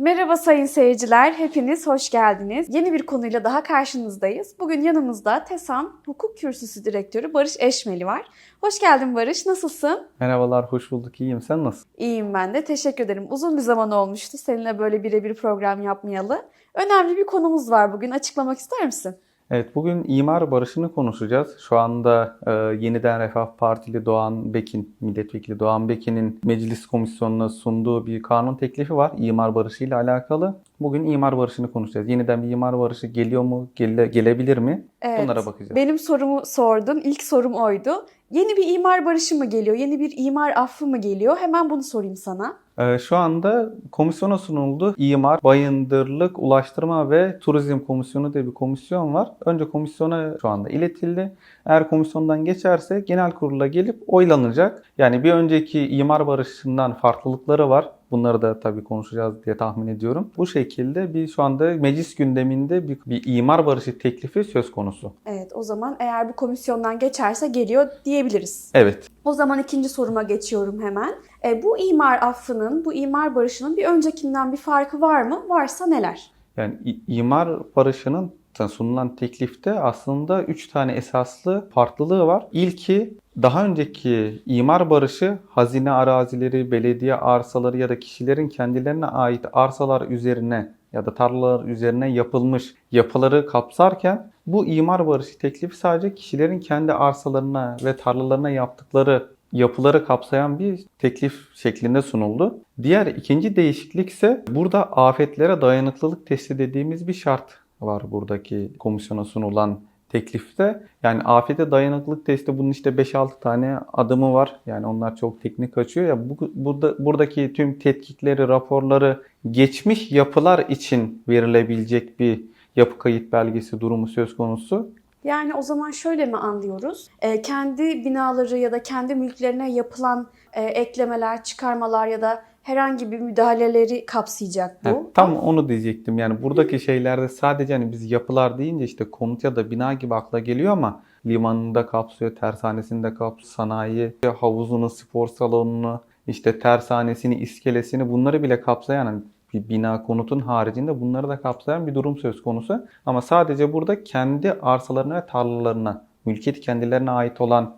Merhaba sayın seyirciler, hepiniz hoş geldiniz. Yeni bir konuyla daha karşınızdayız. Bugün yanımızda TESAN Hukuk Kürsüsü Direktörü Barış Eşmeli var. Hoş geldin Barış, nasılsın? Merhabalar, hoş bulduk. İyiyim. Sen nasılsın? İyiyim ben de, teşekkür ederim. Uzun bir zaman olmuştu seninle böyle birebir program yapmayalı. Önemli bir konumuz var bugün, açıklamak ister misin? Evet, bugün imar barışını konuşacağız. Şu anda e, Yeniden Refah Partili Doğan Bekin, milletvekili Doğan Bekin'in meclis komisyonuna sunduğu bir kanun teklifi var imar barışı ile alakalı. Bugün imar barışını konuşacağız. Yeniden bir imar barışı geliyor mu, gele, gelebilir mi? Evet, Bunlara bakacağız. Benim sorumu sordun, ilk sorum oydu. Yeni bir imar barışı mı geliyor, yeni bir imar affı mı geliyor? Hemen bunu sorayım sana. Ee, Şu anda komisyona sunuldu. İmar, Bayındırlık, Ulaştırma ve Turizm Komisyonu diye bir komisyon var. Önce komisyona şu anda iletildi. Eğer komisyondan geçerse genel kurula gelip oylanacak. Yani bir önceki imar barışından farklılıkları var. Bunları da tabii konuşacağız diye tahmin ediyorum. Bu şekilde bir şu anda meclis gündeminde bir, bir imar barışı teklifi söz konusu. Evet, o zaman eğer bu komisyondan geçerse geliyor diyebiliriz. Evet. O zaman ikinci soruma geçiyorum hemen. E, bu imar affının, bu imar barışının bir öncekinden bir farkı var mı? Varsa neler? Yani imar barışının sunulan teklifte aslında 3 tane esaslı farklılığı var. İlki daha önceki imar barışı hazine arazileri, belediye arsaları ya da kişilerin kendilerine ait arsalar üzerine ya da tarlalar üzerine yapılmış yapıları kapsarken bu imar barışı teklifi sadece kişilerin kendi arsalarına ve tarlalarına yaptıkları yapıları kapsayan bir teklif şeklinde sunuldu. Diğer ikinci değişiklik ise burada afetlere dayanıklılık testi dediğimiz bir şart var buradaki komisyona sunulan teklifte. Yani afete dayanıklılık testi bunun işte 5-6 tane adımı var. Yani onlar çok teknik açıyor ya bu, burada buradaki tüm tetkikleri, raporları geçmiş yapılar için verilebilecek bir yapı kayıt belgesi durumu söz konusu. Yani o zaman şöyle mi anlıyoruz? E, kendi binaları ya da kendi mülklerine yapılan e, eklemeler, çıkarmalar ya da herhangi bir müdahaleleri kapsayacak bu. Heh, tam onu diyecektim. Yani buradaki şeylerde sadece hani biz yapılar deyince işte konut ya da bina gibi akla geliyor ama limanını da kapsıyor, tersanesini de kapsıyor, sanayi, havuzunu, spor salonunu, işte tersanesini, iskelesini bunları bile kapsayan hani bir bina konutun haricinde bunları da kapsayan bir durum söz konusu. Ama sadece burada kendi arsalarına ve tarlalarına, mülkiyeti kendilerine ait olan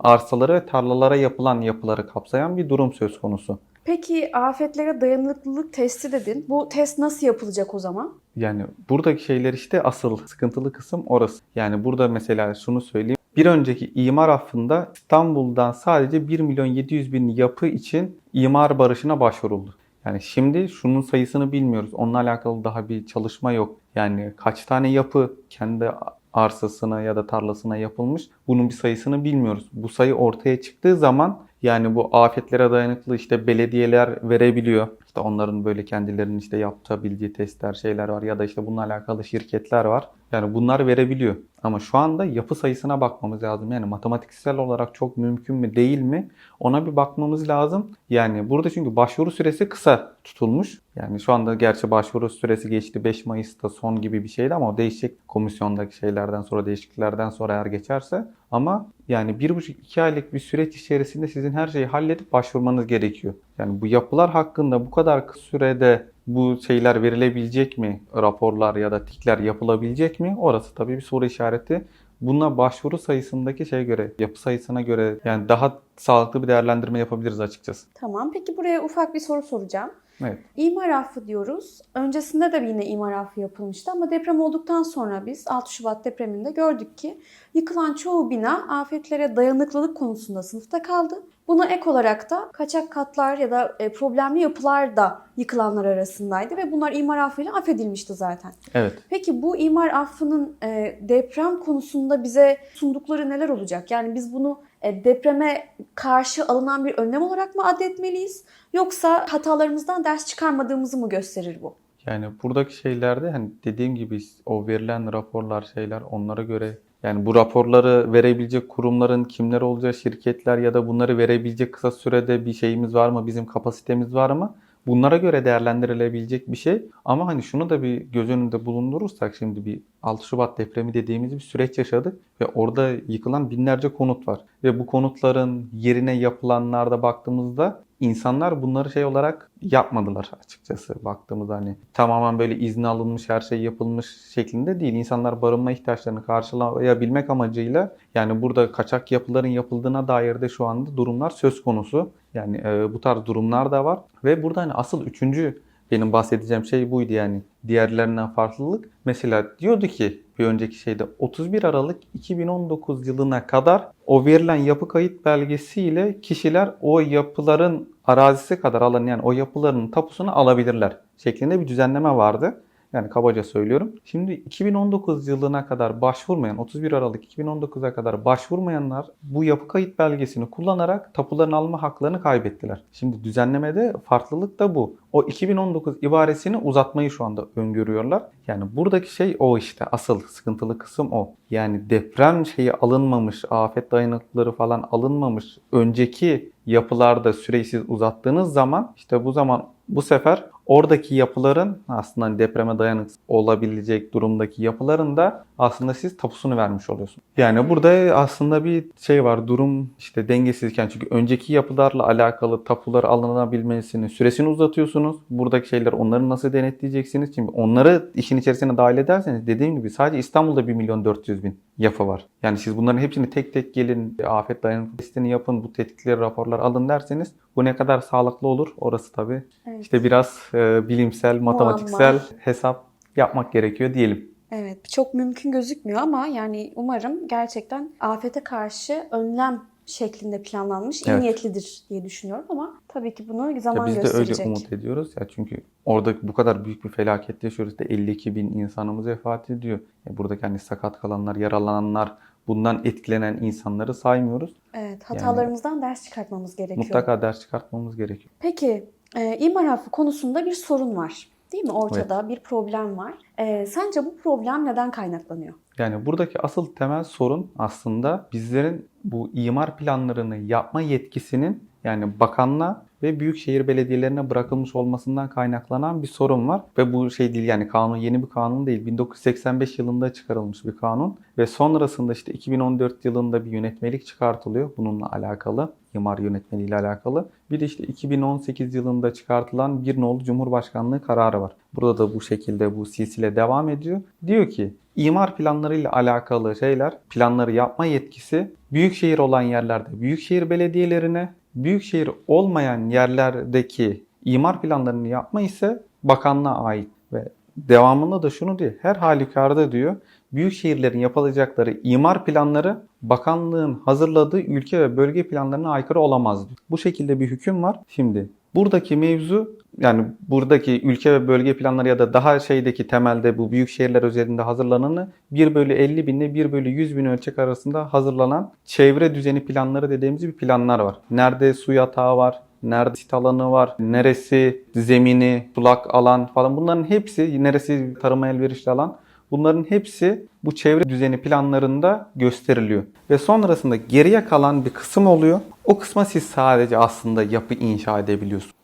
arsaları ve tarlalara yapılan yapıları kapsayan bir durum söz konusu. Peki afetlere dayanıklılık testi dedin. Bu test nasıl yapılacak o zaman? Yani buradaki şeyler işte asıl sıkıntılı kısım orası. Yani burada mesela şunu söyleyeyim. Bir önceki imar affında İstanbul'dan sadece 1 milyon 700 bin yapı için imar barışına başvuruldu. Yani şimdi şunun sayısını bilmiyoruz. Onunla alakalı daha bir çalışma yok. Yani kaç tane yapı kendi arsasına ya da tarlasına yapılmış bunun bir sayısını bilmiyoruz. Bu sayı ortaya çıktığı zaman yani bu afetlere dayanıklı işte belediyeler verebiliyor. İşte onların böyle kendilerinin işte yapabildiği testler şeyler var ya da işte bununla alakalı şirketler var. Yani bunlar verebiliyor. Ama şu anda yapı sayısına bakmamız lazım. Yani matematiksel olarak çok mümkün mü değil mi ona bir bakmamız lazım. Yani burada çünkü başvuru süresi kısa tutulmuş. Yani şu anda gerçi başvuru süresi geçti 5 Mayıs'ta son gibi bir şeydi ama o değişecek komisyondaki şeylerden sonra değişikliklerden sonra eğer geçerse. Ama yani 1,5-2 aylık bir süreç içerisinde sizin her şeyi halledip başvurmanız gerekiyor. Yani bu yapılar hakkında bu kadar kısa sürede bu şeyler verilebilecek mi? Raporlar ya da tikler yapılabilecek mi? Orası tabii bir soru işareti. Buna başvuru sayısındaki şeye göre, yapı sayısına göre yani daha sağlıklı bir değerlendirme yapabiliriz açıkçası. Tamam. Peki buraya ufak bir soru soracağım. Evet. İmar affı diyoruz. Öncesinde de yine imar affı yapılmıştı ama deprem olduktan sonra biz 6 Şubat depreminde gördük ki yıkılan çoğu bina afetlere dayanıklılık konusunda sınıfta kaldı. Buna ek olarak da kaçak katlar ya da e, problemli yapılar da yıkılanlar arasındaydı ve bunlar imar affıyla affedilmişti zaten. Evet. Peki bu imar affının e, deprem konusunda bize sundukları neler olacak? Yani biz bunu depreme karşı alınan bir önlem olarak mı adetmeliyiz? Yoksa hatalarımızdan ders çıkarmadığımızı mı gösterir bu? Yani buradaki şeylerde hani dediğim gibi o verilen raporlar şeyler onlara göre yani bu raporları verebilecek kurumların kimler olacağı şirketler ya da bunları verebilecek kısa sürede bir şeyimiz var mı? Bizim kapasitemiz var mı? Bunlara göre değerlendirilebilecek bir şey. Ama hani şunu da bir göz önünde bulundurursak şimdi bir 6 Şubat depremi dediğimiz bir süreç yaşadık ve orada yıkılan binlerce konut var. Ve bu konutların yerine yapılanlarda baktığımızda insanlar bunları şey olarak yapmadılar açıkçası baktığımızda hani tamamen böyle izni alınmış her şey yapılmış şeklinde değil. İnsanlar barınma ihtiyaçlarını karşılayabilmek amacıyla yani burada kaçak yapıların yapıldığına dair de şu anda durumlar söz konusu. Yani e, bu tarz durumlar da var ve burada hani asıl üçüncü benim bahsedeceğim şey buydu yani diğerlerinden farklılık. Mesela diyordu ki bir önceki şeyde 31 Aralık 2019 yılına kadar o verilen yapı kayıt belgesiyle kişiler o yapıların arazisi kadar alan yani o yapıların tapusunu alabilirler şeklinde bir düzenleme vardı. Yani kabaca söylüyorum. Şimdi 2019 yılına kadar başvurmayan, 31 Aralık 2019'a kadar başvurmayanlar bu yapı kayıt belgesini kullanarak tapuların alma haklarını kaybettiler. Şimdi düzenlemede farklılık da bu. O 2019 ibaresini uzatmayı şu anda öngörüyorlar. Yani buradaki şey o işte. Asıl sıkıntılı kısım o. Yani deprem şeyi alınmamış, afet dayanıklıları falan alınmamış. Önceki yapılarda süresiz uzattığınız zaman işte bu zaman bu sefer oradaki yapıların aslında hani depreme dayanıksız olabilecek durumdaki yapıların da aslında siz tapusunu vermiş oluyorsunuz. Yani burada aslında bir şey var durum işte dengesizken çünkü önceki yapılarla alakalı tapular alınabilmesinin süresini uzatıyorsunuz. Buradaki şeyler onları nasıl denetleyeceksiniz? Şimdi onları işin içerisine dahil ederseniz dediğim gibi sadece İstanbul'da 1 milyon 400 bin yapı var. Yani siz bunların hepsini tek tek gelin afet dayanıklı testini yapın bu tetkikleri raporlar alın derseniz bu ne kadar sağlıklı olur orası tabii Evet. işte biraz e, bilimsel, matematiksel hesap yapmak gerekiyor diyelim. Evet, çok mümkün gözükmüyor ama yani umarım gerçekten afete karşı önlem şeklinde planlanmış, iyi Evet. niyetlidir diye düşünüyorum ama tabii ki bunu Ya zaman biz de gösterecek. öyle umut ediyoruz ya çünkü orada bu kadar büyük bir felaket yaşıyoruz da 52 bin insanımız vefat ediyor. Ya buradaki hani sakat kalanlar, yaralananlar, bundan etkilenen insanları saymıyoruz. Evet, hatalarımızdan ders çıkartmamız gerekiyor. Mutlaka ders çıkartmamız gerekiyor. Peki, e, imar affı konusunda bir sorun var. Değil mi? Ortada bir problem var. E, sence bu problem neden kaynaklanıyor? Yani buradaki asıl temel sorun aslında bizlerin bu imar planlarını yapma yetkisinin yani bakanlığa ve büyükşehir belediyelerine bırakılmış olmasından kaynaklanan bir sorun var. Ve bu şey değil yani kanun yeni bir kanun değil. 1985 yılında çıkarılmış bir kanun. Ve sonrasında işte 2014 yılında bir yönetmelik çıkartılıyor bununla alakalı. imar yönetmeliği ile alakalı. Bir de işte 2018 yılında çıkartılan bir nolu Cumhurbaşkanlığı kararı var. Burada da bu şekilde bu silsile devam ediyor. Diyor ki imar planlarıyla alakalı şeyler, planları yapma yetkisi büyükşehir olan yerlerde büyükşehir belediyelerine, büyükşehir olmayan yerlerdeki imar planlarını yapma ise bakanlığa ait ve devamında da şunu diyor. Her halükarda diyor büyük şehirlerin yapılacakları imar planları bakanlığın hazırladığı ülke ve bölge planlarına aykırı olamaz diyor. Bu şekilde bir hüküm var. Şimdi buradaki mevzu yani buradaki ülke ve bölge planları ya da daha şeydeki temelde bu büyük şehirler özelinde hazırlananı 1 bölü 50 bin ile 1 bölü 100 bin ölçek arasında hazırlanan çevre düzeni planları dediğimiz bir planlar var. Nerede su yatağı var, nerede sit alanı var, neresi zemini, sulak alan falan bunların hepsi, neresi tarıma elverişli alan bunların hepsi bu çevre düzeni planlarında gösteriliyor. Ve sonrasında geriye kalan bir kısım oluyor. O kısma siz sadece aslında yapı inşa edebiliyorsunuz.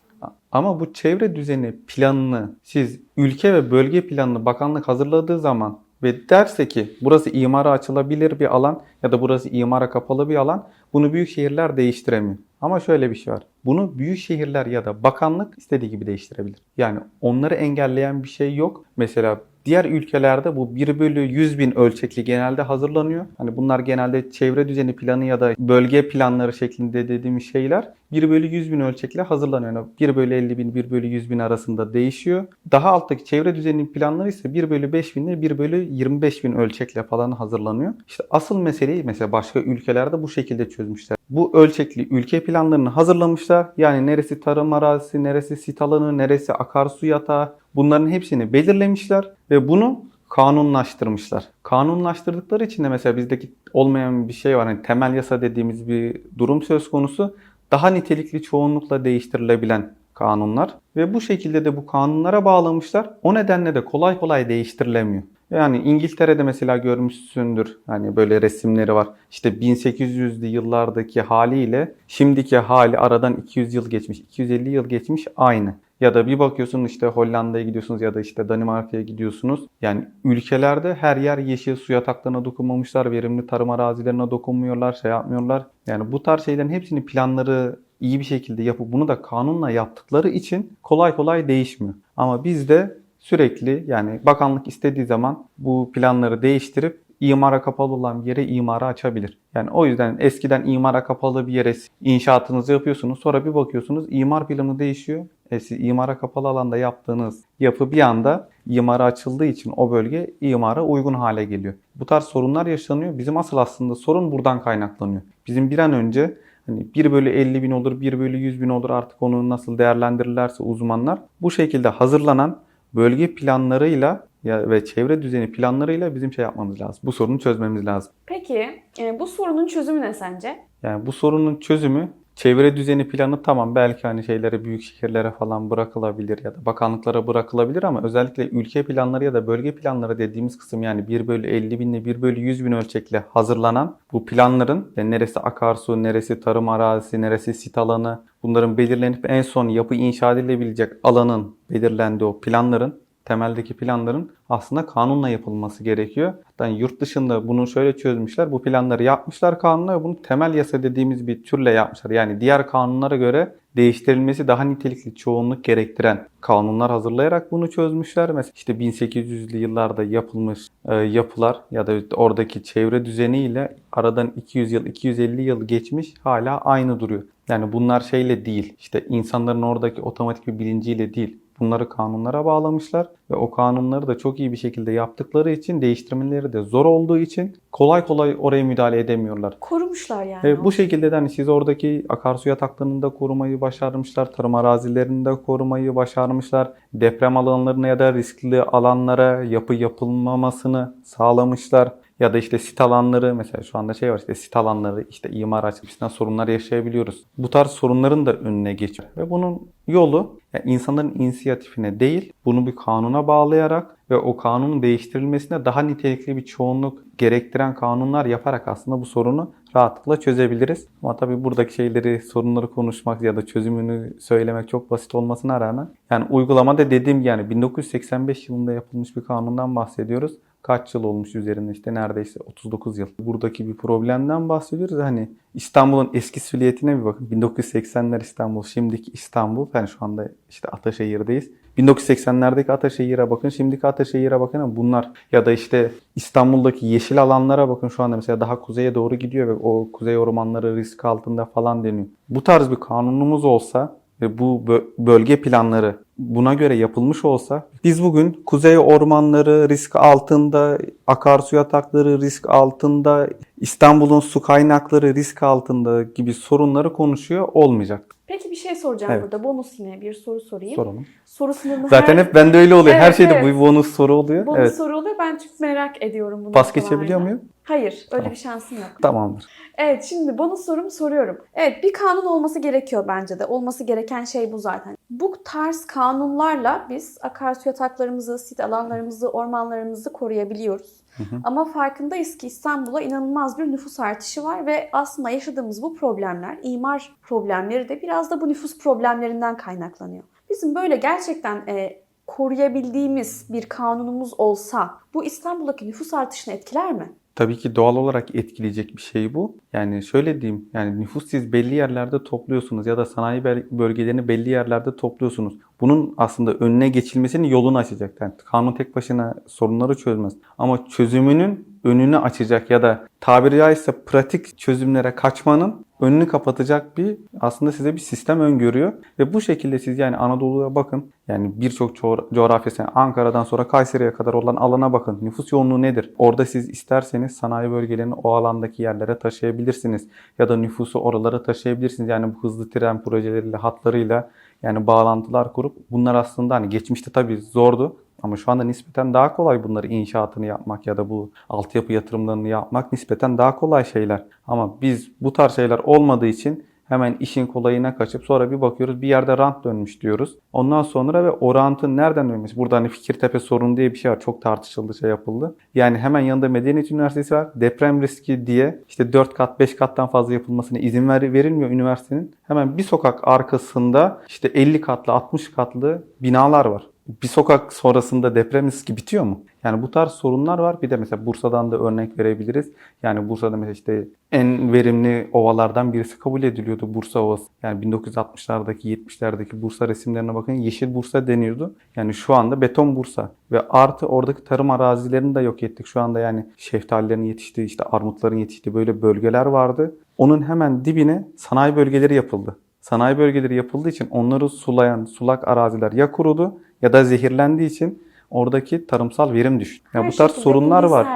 Ama bu çevre düzeni planını siz ülke ve bölge planını bakanlık hazırladığı zaman ve derse ki burası imara açılabilir bir alan ya da burası imara kapalı bir alan bunu büyük şehirler değiştiremiyor. Ama şöyle bir şey var. Bunu büyük şehirler ya da bakanlık istediği gibi değiştirebilir. Yani onları engelleyen bir şey yok. Mesela Diğer ülkelerde bu 1 bölü 100 bin ölçekli genelde hazırlanıyor. Hani bunlar genelde çevre düzeni planı ya da bölge planları şeklinde dediğimiz şeyler 1 bölü 100 bin ölçekle hazırlanıyor. Yani 1 bölü 50 bin, 1 bölü 100 bin arasında değişiyor. Daha alttaki çevre düzeni planları ise 1 bölü 5 bin ile 1 bölü 25 bin ölçekle falan hazırlanıyor. İşte asıl meseleyi mesela başka ülkelerde bu şekilde çözmüşler. Bu ölçekli ülke planlarını hazırlamışlar. Yani neresi tarım arazisi, neresi sit alanı, neresi akarsu yatağı bunların hepsini belirlemişler ve bunu kanunlaştırmışlar. Kanunlaştırdıkları için de mesela bizdeki olmayan bir şey var. Hani temel yasa dediğimiz bir durum söz konusu. Daha nitelikli çoğunlukla değiştirilebilen kanunlar ve bu şekilde de bu kanunlara bağlamışlar. O nedenle de kolay kolay değiştirilemiyor. Yani İngiltere'de mesela görmüşsündür. Hani böyle resimleri var. İşte 1800'lü yıllardaki haliyle şimdiki hali aradan 200 yıl geçmiş, 250 yıl geçmiş aynı. Ya da bir bakıyorsun işte Hollanda'ya gidiyorsunuz ya da işte Danimarka'ya gidiyorsunuz. Yani ülkelerde her yer yeşil su yataklarına dokunmamışlar, verimli tarım arazilerine dokunmuyorlar, şey yapmıyorlar. Yani bu tarz şeylerin hepsini planları iyi bir şekilde yapıp bunu da kanunla yaptıkları için kolay kolay değişmiyor. Ama bizde sürekli yani bakanlık istediği zaman bu planları değiştirip imara kapalı olan bir yere imara açabilir. Yani o yüzden eskiden imara kapalı bir yere inşaatınızı yapıyorsunuz. Sonra bir bakıyorsunuz imar planı değişiyor. E siz imara kapalı alanda yaptığınız yapı bir anda imara açıldığı için o bölge imara uygun hale geliyor. Bu tarz sorunlar yaşanıyor. Bizim asıl aslında sorun buradan kaynaklanıyor. Bizim bir an önce hani 1 bölü 50 bin olur, 1 bölü 100 bin olur artık onu nasıl değerlendirirlerse uzmanlar bu şekilde hazırlanan bölge planlarıyla ya ve çevre düzeni planlarıyla bizim şey yapmamız lazım. Bu sorunu çözmemiz lazım. Peki e, bu sorunun çözümü ne sence? Yani bu sorunun çözümü çevre düzeni planı tamam belki hani şeylere büyük şehirlere falan bırakılabilir ya da bakanlıklara bırakılabilir ama özellikle ülke planları ya da bölge planları dediğimiz kısım yani 1 bölü 50 bin ile 1 bölü 100 bin ölçekle hazırlanan bu planların yani neresi akarsu, neresi tarım arazisi, neresi sit alanı bunların belirlenip en son yapı inşa edilebilecek alanın belirlendiği o planların temeldeki planların aslında kanunla yapılması gerekiyor. Hatta yurt dışında bunu şöyle çözmüşler. Bu planları yapmışlar kanunla ve bunu temel yasa dediğimiz bir türle yapmışlar. Yani diğer kanunlara göre değiştirilmesi daha nitelikli çoğunluk gerektiren kanunlar hazırlayarak bunu çözmüşler. Mesela işte 1800'lü yıllarda yapılmış e, yapılar ya da oradaki çevre düzeniyle aradan 200 yıl 250 yıl geçmiş hala aynı duruyor. Yani bunlar şeyle değil işte insanların oradaki otomatik bir bilinciyle değil. Bunları kanunlara bağlamışlar ve o kanunları da çok iyi bir şekilde yaptıkları için değiştirmeleri de zor olduğu için kolay kolay oraya müdahale edemiyorlar. Korumuşlar yani. E, bu şekilde de hani siz oradaki akarsu yataklarını da korumayı başarmışlar, tarım arazilerini de korumayı başarmışlar, deprem alanlarına ya da riskli alanlara yapı yapılmamasını sağlamışlar. Ya da işte sit alanları mesela şu anda şey var işte sit alanları işte imar açısından sorunlar yaşayabiliyoruz. Bu tarz sorunların da önüne geçiyor. Ve bunun yolu yani insanların inisiyatifine değil bunu bir kanuna bağlayarak ve o kanunun değiştirilmesine daha nitelikli bir çoğunluk gerektiren kanunlar yaparak aslında bu sorunu rahatlıkla çözebiliriz. Ama tabii buradaki şeyleri, sorunları konuşmak ya da çözümünü söylemek çok basit olmasına rağmen yani uygulamada dediğim yani 1985 yılında yapılmış bir kanundan bahsediyoruz kaç yıl olmuş üzerinde işte neredeyse 39 yıl. Buradaki bir problemden bahsediyoruz. Hani İstanbul'un eski silüetine bir bakın. 1980'ler İstanbul, şimdiki İstanbul. Yani şu anda işte Ataşehir'deyiz. 1980'lerdeki Ataşehir'e bakın, şimdiki Ataşehir'e bakın ama bunlar ya da işte İstanbul'daki yeşil alanlara bakın şu anda mesela daha kuzeye doğru gidiyor ve o kuzey ormanları risk altında falan deniyor. Bu tarz bir kanunumuz olsa ve bu bölge planları buna göre yapılmış olsa biz bugün kuzey ormanları risk altında, akarsu yatakları risk altında, İstanbul'un su kaynakları risk altında gibi sorunları konuşuyor olmayacak. Peki bir şey soracağım Evet. burada. Bonus yine bir soru sorayım. Soralım. Soru sınırını Zaten her... hep bende öyle oluyor. Her Evet, şeyde evet. bu bonus soru oluyor. Bonus evet. soru oluyor. Ben çok merak ediyorum bunu. Pas geçebiliyor muyum? Hayır. Öyle Tamam. bir şansım yok. Tamamdır. Evet şimdi bonus sorumu soruyorum. Evet bir kanun olması gerekiyor bence de. Olması gereken şey bu zaten. Bu tarz kanunlarla biz akarsu yataklarımızı, sit alanlarımızı, ormanlarımızı koruyabiliyoruz. Ama farkındayız ki İstanbul'a inanılmaz bir nüfus artışı var ve aslında yaşadığımız bu problemler, imar problemleri de biraz da bu nüfus problemlerinden kaynaklanıyor. Bizim böyle gerçekten e, koruyabildiğimiz bir kanunumuz olsa bu İstanbul'daki nüfus artışını etkiler mi? Tabii ki doğal olarak etkileyecek bir şey bu. Yani şöyle diyeyim, yani nüfus siz belli yerlerde topluyorsunuz ya da sanayi bölgelerini belli yerlerde topluyorsunuz. Bunun aslında önüne geçilmesinin yolunu açacak. Yani kanun tek başına sorunları çözmez. Ama çözümünün önünü açacak ya da tabiri caizse pratik çözümlere kaçmanın önünü kapatacak bir aslında size bir sistem öngörüyor. Ve bu şekilde siz yani Anadolu'ya bakın. Yani birçok co- coğrafyası yani Ankara'dan sonra Kayseri'ye kadar olan alana bakın. Nüfus yoğunluğu nedir? Orada siz isterseniz sanayi bölgelerini o alandaki yerlere taşıyabilirsiniz. Ya da nüfusu oralara taşıyabilirsiniz. Yani bu hızlı tren projeleriyle, hatlarıyla yani bağlantılar kurup bunlar aslında hani geçmişte tabii zordu. Ama şu anda nispeten daha kolay bunları inşaatını yapmak ya da bu altyapı yatırımlarını yapmak nispeten daha kolay şeyler. Ama biz bu tarz şeyler olmadığı için hemen işin kolayına kaçıp sonra bir bakıyoruz bir yerde rant dönmüş diyoruz. Ondan sonra ve o rantın nereden dönmüş? Burada hani Fikirtepe sorunu diye bir şey var. Çok tartışıldı şey yapıldı. Yani hemen yanında Medeniyet Üniversitesi var. Deprem riski diye işte 4 kat 5 kattan fazla yapılmasına izin ver, verilmiyor üniversitenin. Hemen bir sokak arkasında işte 50 katlı 60 katlı binalar var. Bir sokak sonrasında deprem riski bitiyor mu? Yani bu tarz sorunlar var. Bir de mesela Bursa'dan da örnek verebiliriz. Yani Bursa'da mesela işte en verimli ovalardan birisi kabul ediliyordu Bursa Ovası. Yani 1960'lardaki 70'lerdeki Bursa resimlerine bakın yeşil Bursa deniyordu. Yani şu anda beton Bursa ve artı oradaki tarım arazilerini de yok ettik. Şu anda yani şeftalilerin yetiştiği işte armutların yetiştiği böyle bölgeler vardı. Onun hemen dibine sanayi bölgeleri yapıldı. Sanayi bölgeleri yapıldığı için onları sulayan sulak araziler ya kurudu ya da zehirlendiği için oradaki tarımsal verim düştü. Ya Her bu tarz sorunlar var.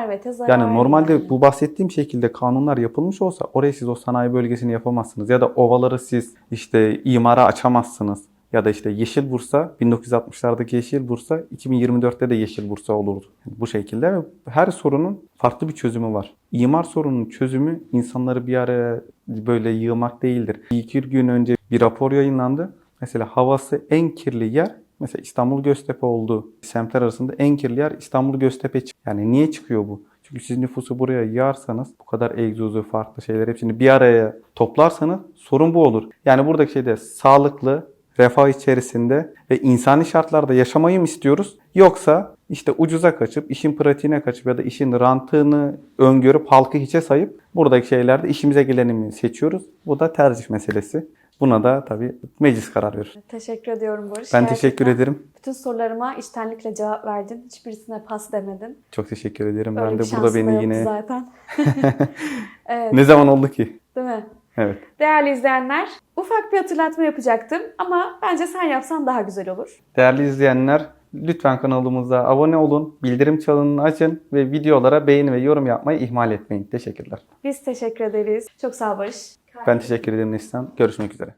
Yani normalde yani. bu bahsettiğim şekilde kanunlar yapılmış olsa oraya siz o sanayi bölgesini yapamazsınız. Ya da ovaları siz işte imara açamazsınız. Ya da işte Yeşil Bursa 1960'lardaki Yeşil Bursa 2024'te de Yeşil Bursa olurdu. Bu şekilde ve her sorunun farklı bir çözümü var. İmar sorununun çözümü insanları bir araya böyle yığmak değildir. Bir iki gün önce bir rapor yayınlandı. Mesela havası en kirli yer mesela İstanbul Göztepe oldu. Semtler arasında en kirli yer İstanbul Göztepe. çık- Yani niye çıkıyor bu? Çünkü siz nüfusu buraya yığarsanız bu kadar egzozu, farklı şeyler hepsini bir araya toplarsanız sorun bu olur. Yani buradaki şeyde sağlıklı, refah içerisinde ve insani şartlarda yaşamayı mı istiyoruz? Yoksa işte ucuza kaçıp, işin pratiğine kaçıp ya da işin rantını öngörüp halkı hiçe sayıp buradaki şeylerde işimize geleni mi seçiyoruz? Bu da tercih meselesi. Buna da tabii meclis karar verir. Teşekkür ediyorum Barış. Ben teşekkür Gerçekten ederim. Bütün sorularıma içtenlikle cevap verdin. Hiçbirisine pas demedin. Çok teşekkür ederim. Öyle ben de burada beni yine... zaten. evet, Ne zaman oldu ki? değil mi? Evet. Değerli izleyenler, ufak bir hatırlatma yapacaktım ama bence sen yapsan daha güzel olur. Değerli izleyenler lütfen kanalımıza abone olun, bildirim çanını açın ve videolara beğeni ve yorum yapmayı ihmal etmeyin. Teşekkürler. Biz teşekkür ederiz. Çok sağ ol Barış. Ben teşekkür ederim Neslihan. Görüşmek üzere.